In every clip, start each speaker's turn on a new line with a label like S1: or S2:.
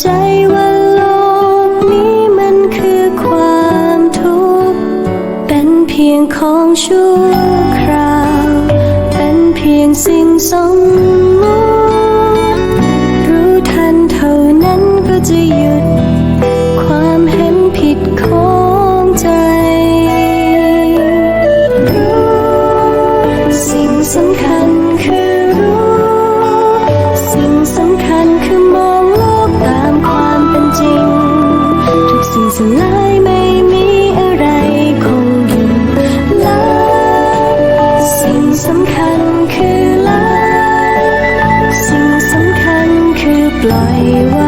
S1: ใจว่าโลกนี้มันคือความทุกข์ เป็นเพียงของชั่วคราว เป็นเพียงสิ่งสมมติรู้ทันเท่านั้นก็จะหยุด ความเห็นผิดของใจสิ่งสำคัญ สลายไม่มีอะไรคงอยู่แล้วสิ่งสำคัญคือละสิ่งสำคัญคือปล่อยวาง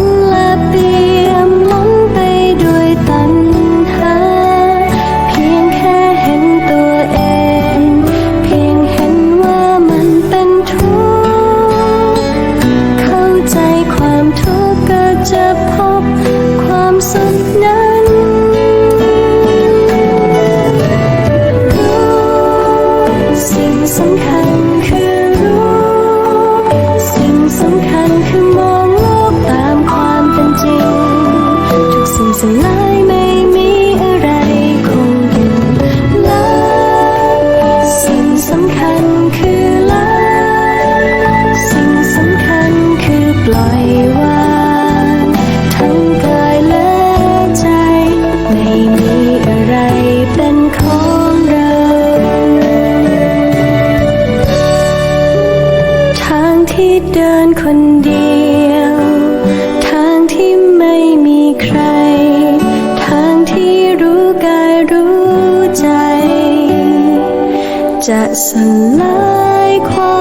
S1: ง ลายไม่มีอะไรคงอยู่และสิ่งสำคัญคือละสิ่งสำคัญคือปล่อยวางทั้งกายและใจ ไม่มีอะไรเป็นของเรา ทางที่เดินคนเดียว จะสลายความ